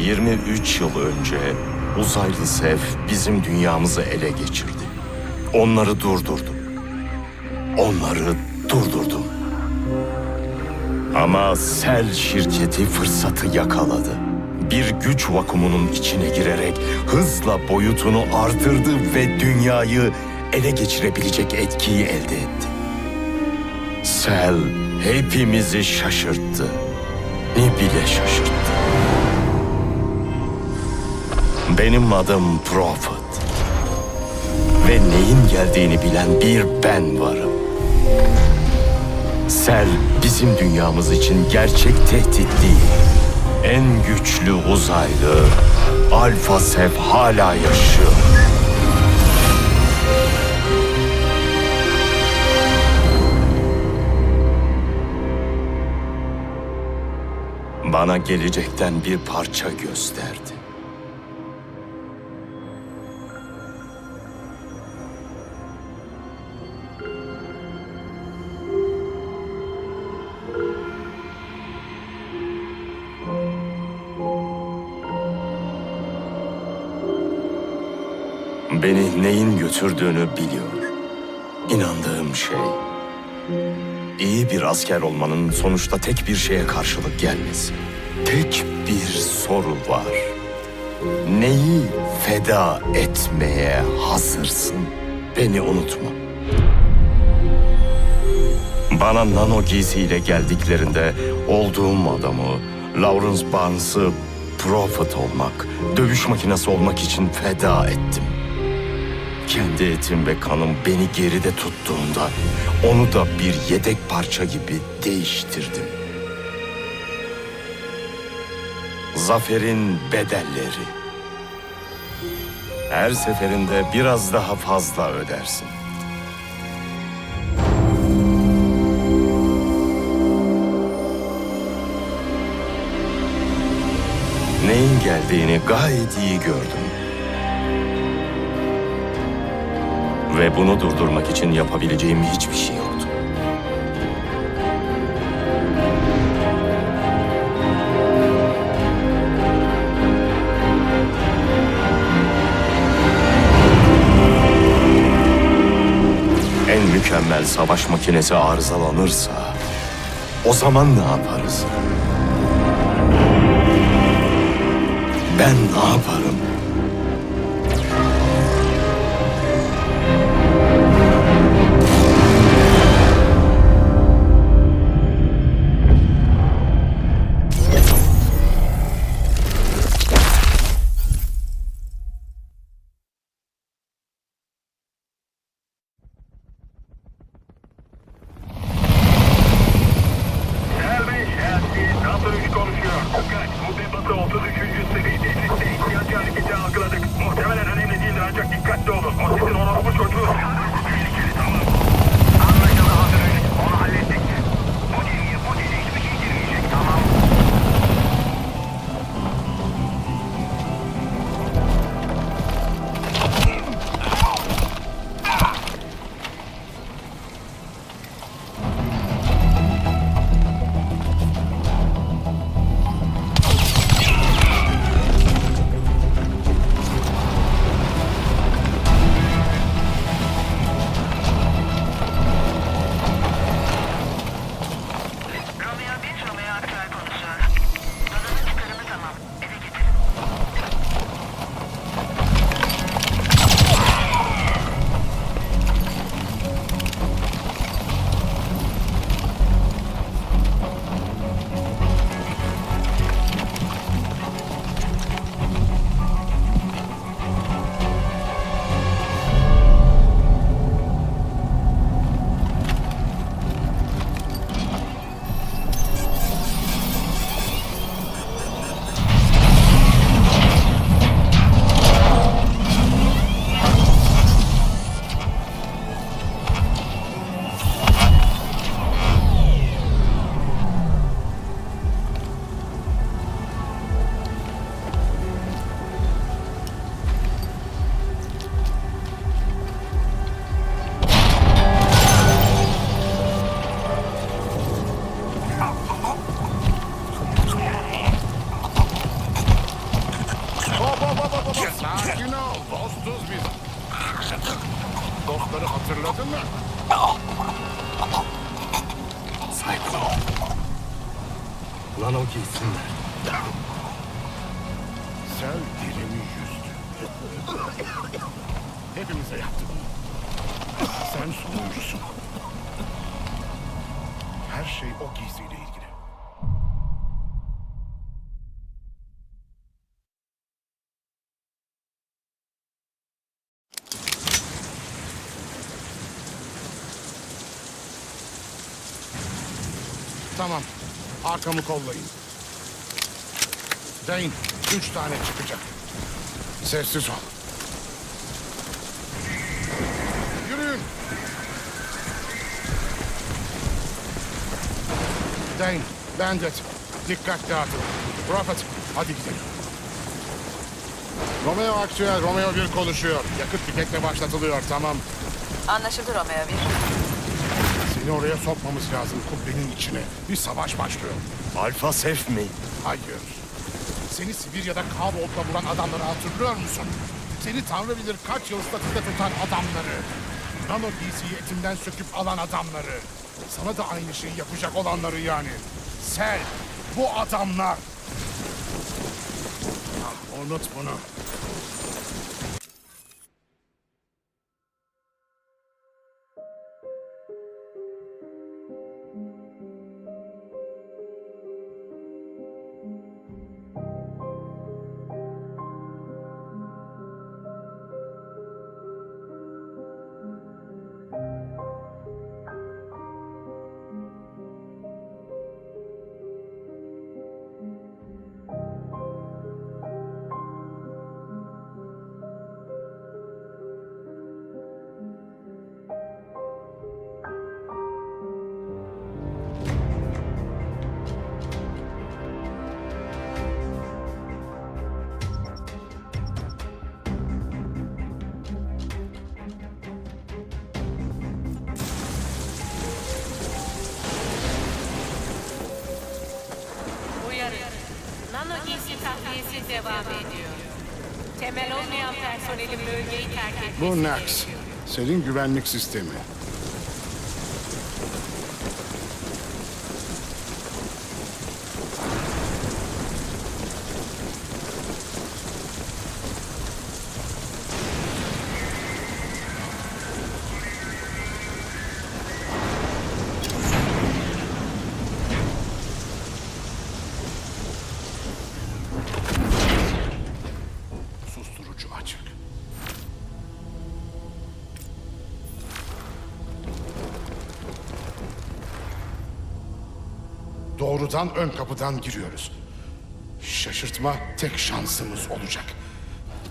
23 yıl önce uzaylı Sev bizim dünyamızı ele geçirdi. Onları durdurdum. Onları durdurdum. Ama Sel şirketi fırsatı yakaladı. Bir güç vakumunun içine girerek hızla boyutunu artırdı ve dünyayı ele geçirebilecek etkiyi elde etti. Sel hepimizi şaşırttı. Ne bile şaşırttı. Benim adım Prophet. Ve neyin geldiğini bilen bir ben varım. Sel bizim dünyamız için gerçek tehdit değil. En güçlü uzaylı Alfa Sev hala yaşıyor. Bana gelecekten bir parça gösterdi. Beni neyin götürdüğünü biliyor. İnandığım şey. iyi bir asker olmanın sonuçta tek bir şeye karşılık gelmesi. Tek bir soru var. Neyi feda etmeye hazırsın? Beni unutma. Bana nano giysiyle geldiklerinde olduğum adamı, Lawrence Barnes'ı Prophet olmak, dövüş makinesi olmak için feda ettim. Kendi etim ve kanım beni geride tuttuğunda onu da bir yedek parça gibi değiştirdim. Zaferin bedelleri. Her seferinde biraz daha fazla ödersin. Neyin geldiğini gayet iyi gördüm. Ve bunu durdurmak için yapabileceğim hiçbir şey yoktu. En mükemmel savaş makinesi arızalanırsa o zaman ne yaparız? Ben ne yaparım? Mı? Saygılı ol. Nano giysinler. Sen dilimi yüzdü. Hepimize yaptı bunu. Sen sonuncusun. Her şey o giysiyle ilgili. Tamam. Arkamı kollayın. Dane, üç tane çıkacak. Sessiz ol. Yürüyün. Dane, Bandit, dikkat dağıtın. Prophet, hadi gidelim. Romeo aktüel, Romeo 1 konuşuyor. Yakıt tüketle başlatılıyor, tamam. Anlaşıldı Romeo 1. Seni oraya sokmamız lazım, kubbenin içine. Bir savaş başlıyor. Alfa Sef mi? Hayır. Seni Sibirya'da Kabolt'la vuran adamları hatırlıyor musun? Seni tanrı bilir kaç yıl statüde tutan adamları. Nano giysiyi etimden söküp alan adamları. Sana da aynı şeyi yapacak olanları yani. Sen, bu adamlar. Ah, Unut bunu. Devam ediyor. Temel olmayan personelin bölgeyi terk etmesi Bu Nax. Senin güvenlik sistemi. Doğrudan ön kapıdan giriyoruz. Şaşırtma tek şansımız olacak.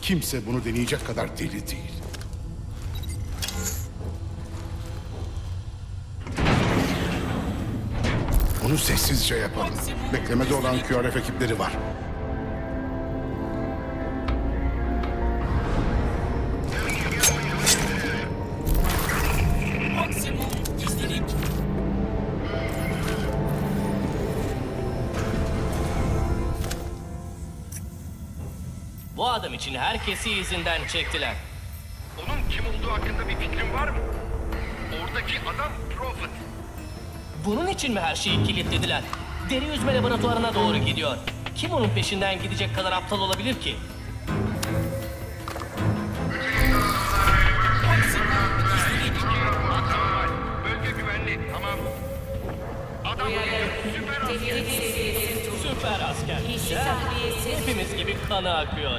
Kimse bunu deneyecek kadar deli değil. Bunu sessizce yapalım. Beklemede olan QRF ekipleri var. İçin herkesi izinden çektiler. Onun kim olduğu hakkında bir fikrin var mı? Oradaki adam Prophet. Bunun için mi her şeyi kilitlediler? Deri yüzme laboratuvarına doğru gidiyor. Kim onun peşinden gidecek kadar aptal olabilir ki? Bölge güvenli, tamam. Adam süper asker. Hepimiz gibi kanı akıyor.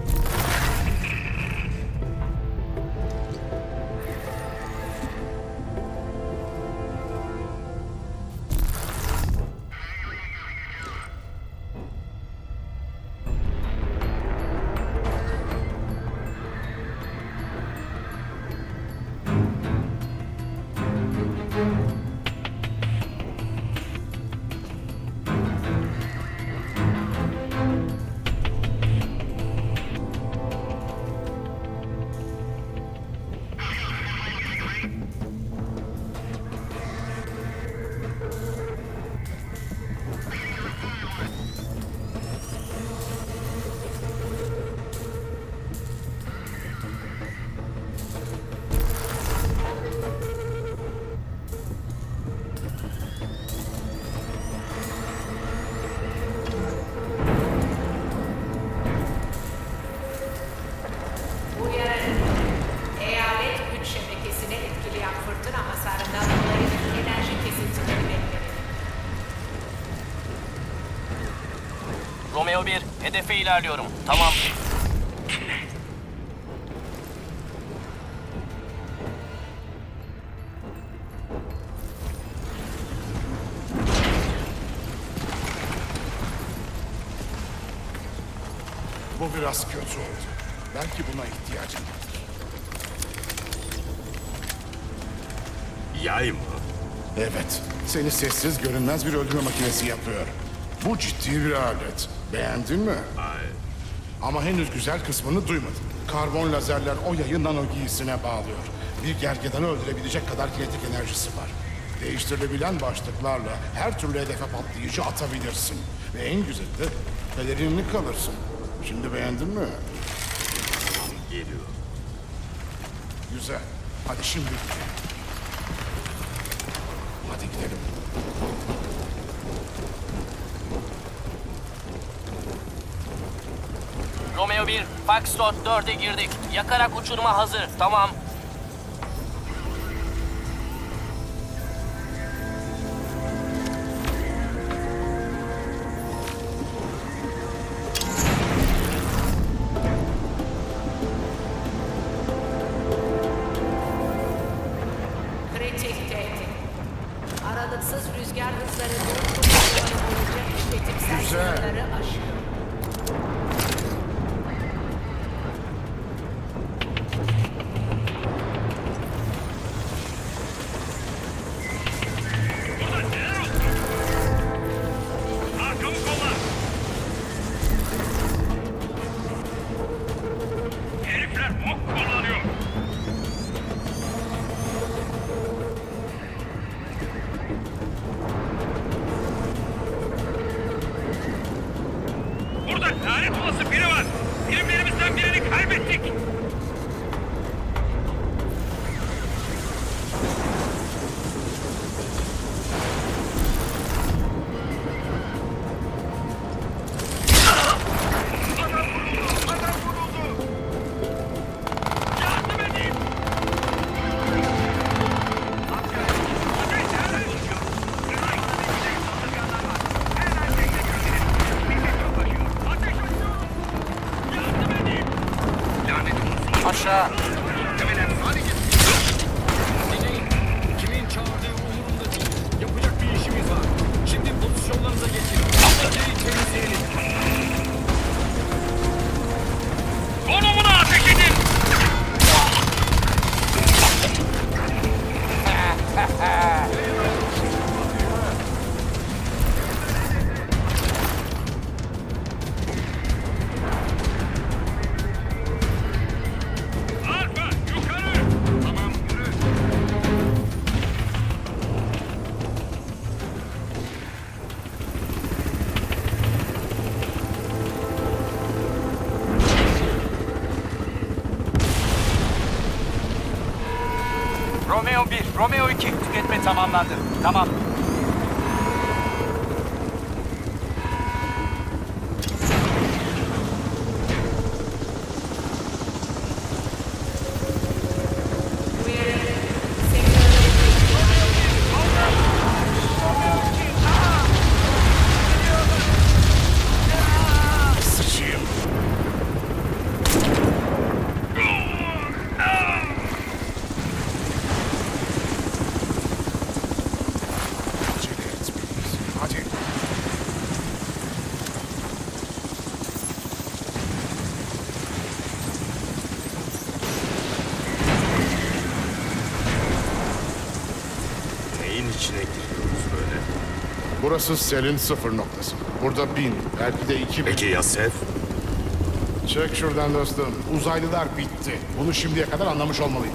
Hedefe ilerliyorum. Tamam. Bu biraz kötü oldu. Belki buna ihtiyacım var. Yay mı? Evet, seni sessiz görünmez bir öldürme makinesi yapıyor. Bu ciddi bir alet. Beğendin mi? Hayır. Ama henüz güzel kısmını duymadın. Karbon lazerler o yayı nano giysine bağlıyor. Bir gergedanı öldürebilecek kadar kinetik enerjisi var. Değiştirilebilen başlıklarla her türlü hedefe patlayıcı atabilirsin. Ve en güzeli de pelerinli kalırsın. Şimdi beğendin mi? Geliyor. Güzel. Hadi şimdi gidelim. Hadi gidelim. Romeo 1, Foxtrot 4'e girdik. Yakarak uçurma hazır. Tamam. Aralıksız rüzgar hızları pozisyonu boyunca işletimsel Güzel. sınırları aşıyor. Tamamlandı. Tamam. Sıçayım. Acele etmeliyiz. Hadi. Neyin içine giriyoruz böyle? Burası selin sıfır noktası. Burada bin, belki de iki bin. Peki ya Sef? Çek şuradan dostum. Uzaylılar bitti. Bunu şimdiye kadar anlamış şaka.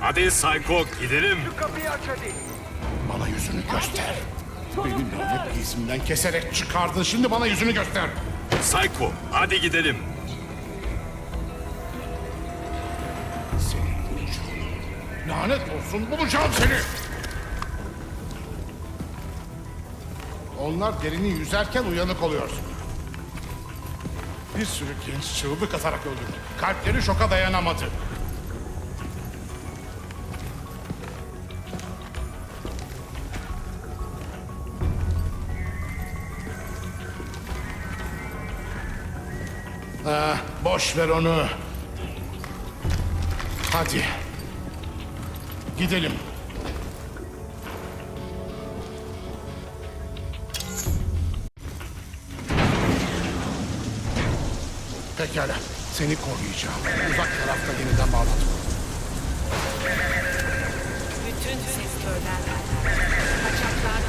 Hadi Psycho gidelim. Bana yüzünü göster. Benim lanet giysimden keserek çıkardın. Şimdi bana yüzünü göster. Psycho hadi gidelim. Seni bulacağım. Lanet olsun bulacağım seni. Onlar derini yüzerken uyanık oluyorsun. Bir sürü genç çığlık atarak öldürdü. Kalpleri şoka dayanamadı. Ah, boş ver onu. Hadi. Gidelim. Pekala. Seni koruyacağım. Uzak tarafta yeniden bağlat. Bütün sektörler kaçaklar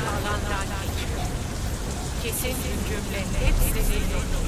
geçiyor. Kesin cümle hepsini yok.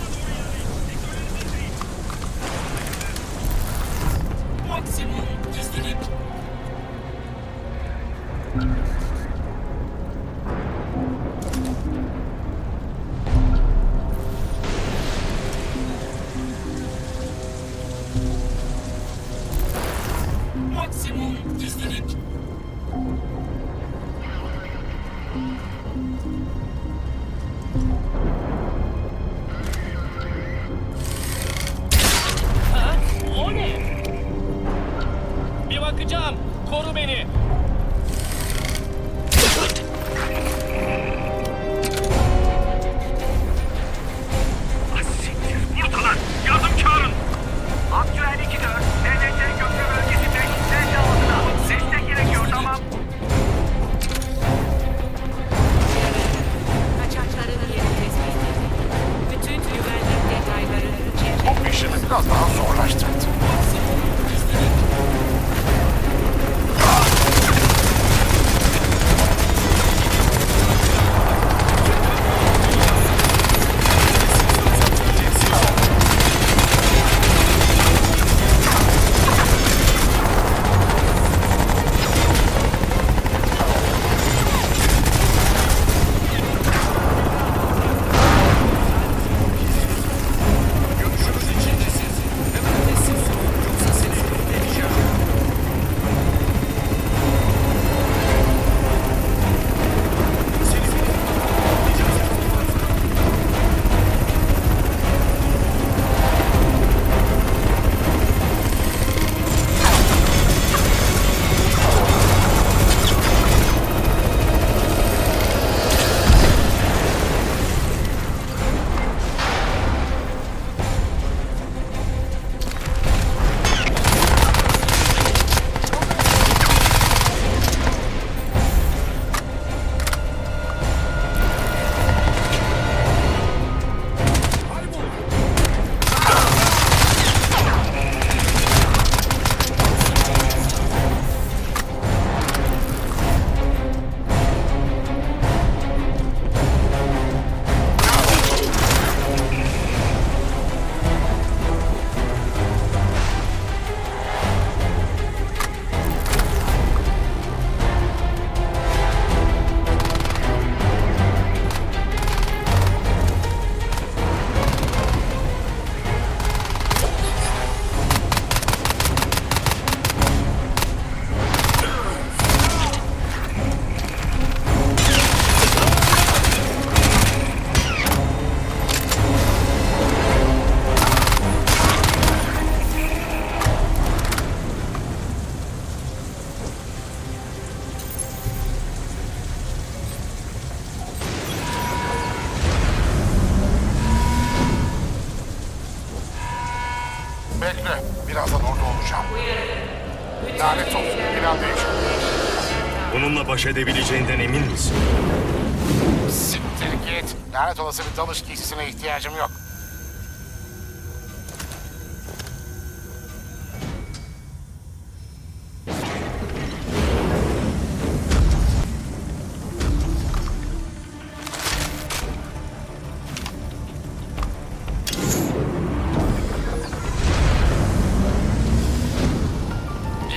Git. Lanet olası bir dalış giysisine ihtiyacım yok.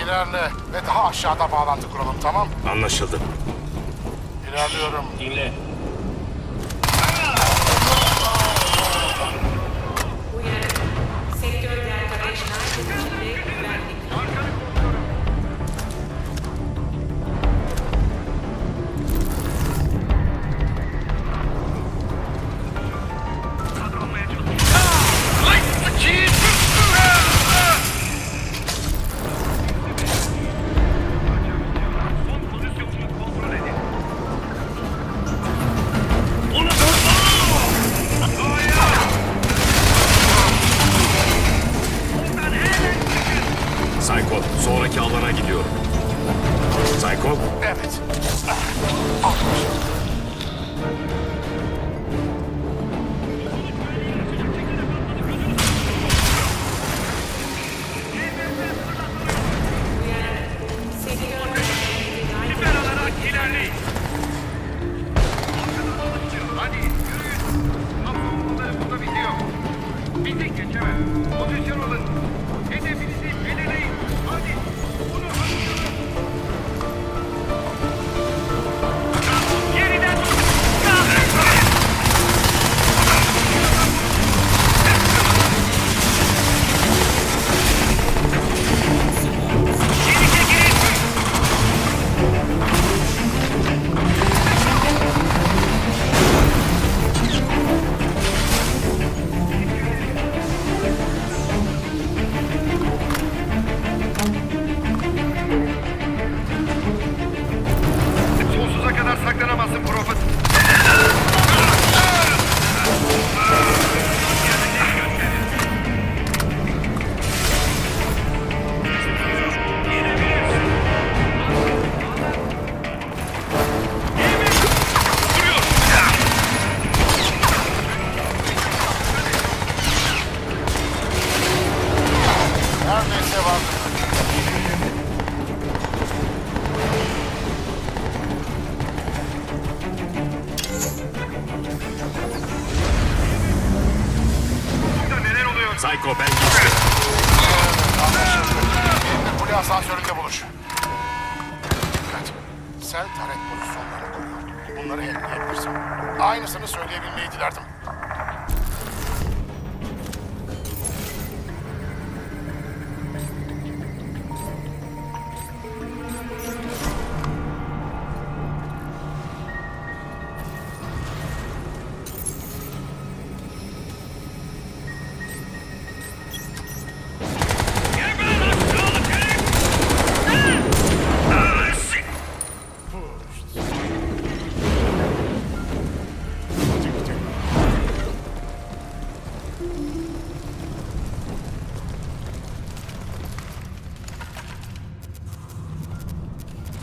İlerle ve daha aşağıda bağlantı kuralım tamam? Anlaşıldı. İlerliyorum. Dinle. Neredeyse var. Burada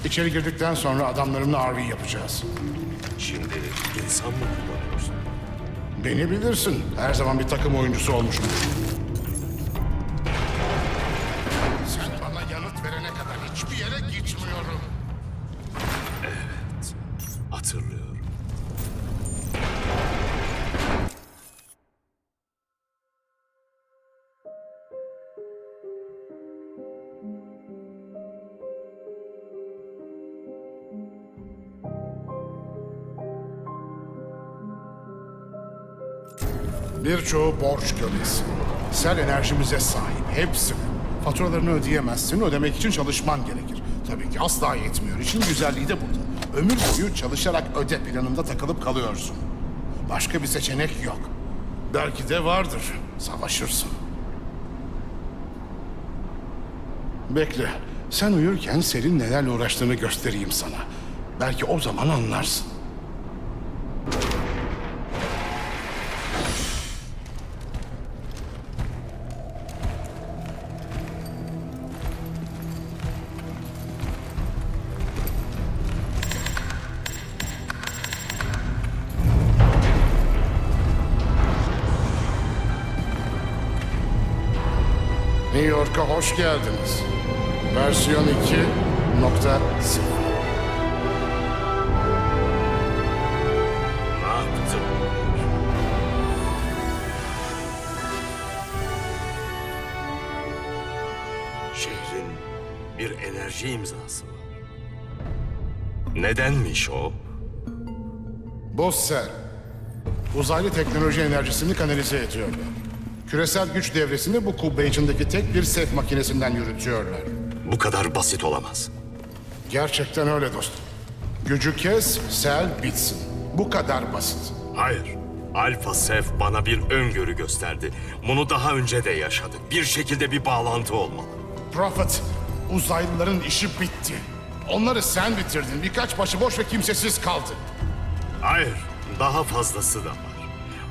İçeri girdikten sonra adamlarımla RV yapacağız. Şimdi insan mı kullanıyorsun? Beni bilirsin. Her zaman bir takım oyuncusu olmuşum. Birçoğu borç kölesi. Sel enerjimize sahip. Hepsini. Faturalarını ödeyemezsin. Ödemek için çalışman gerekir. Tabii ki asla yetmiyor. İşin güzelliği de burada. Ömür boyu çalışarak öde planında takılıp kalıyorsun. Başka bir seçenek yok. Belki de vardır. Savaşırsın. Bekle. Sen uyurken Sel'in nelerle uğraştığını göstereyim sana. Belki o zaman anlarsın. Hoş geldiniz. Versiyon 2.0 Ne yaptın? Şehrin bir enerji imzası var. Nedenmiş o? Bossel. Uzaylı teknoloji enerjisini kanalize ediyorlar. Küresel güç devresini bu kubbe içindeki tek bir sef makinesinden yürütüyorlar. Bu kadar basit olamaz. Gerçekten öyle dostum. Gücü kes, sel bitsin. Bu kadar basit. Hayır. Alfa Sef bana bir öngörü gösterdi. Bunu daha önce de yaşadık. Bir şekilde bir bağlantı olmalı. Prophet, uzaylıların işi bitti. Onları sen bitirdin. Birkaç başıboş ve kimsesiz kaldı. Hayır, daha fazlası da var.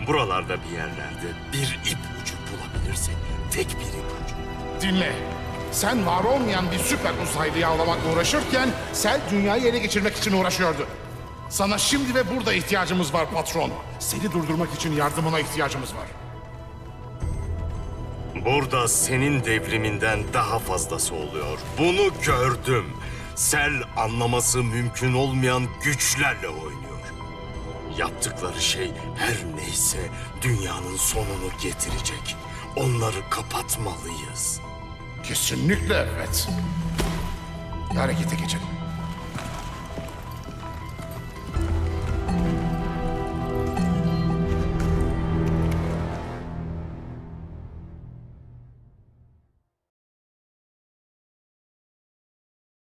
Buralarda bir yerlerde bir ip ucu bulabilirsek, tek bir ip ucu. Dinle. Sen var olmayan bir süper uzaylıyı avlamakla uğraşırken Sel dünyayı ele geçirmek için uğraşıyordu. Sana şimdi ve burada ihtiyacımız var patron. Seni durdurmak için yardımına ihtiyacımız var. Burada senin devriminden daha fazlası oluyor. Bunu gördüm. Sel anlaması mümkün olmayan güçlerle oynuyor. Yaptıkları şey her neyse dünyanın sonunu getirecek. Onları kapatmalıyız. Kesinlikle evet. Harekete geçelim.